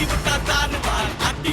தட்டி விட்டா தாரு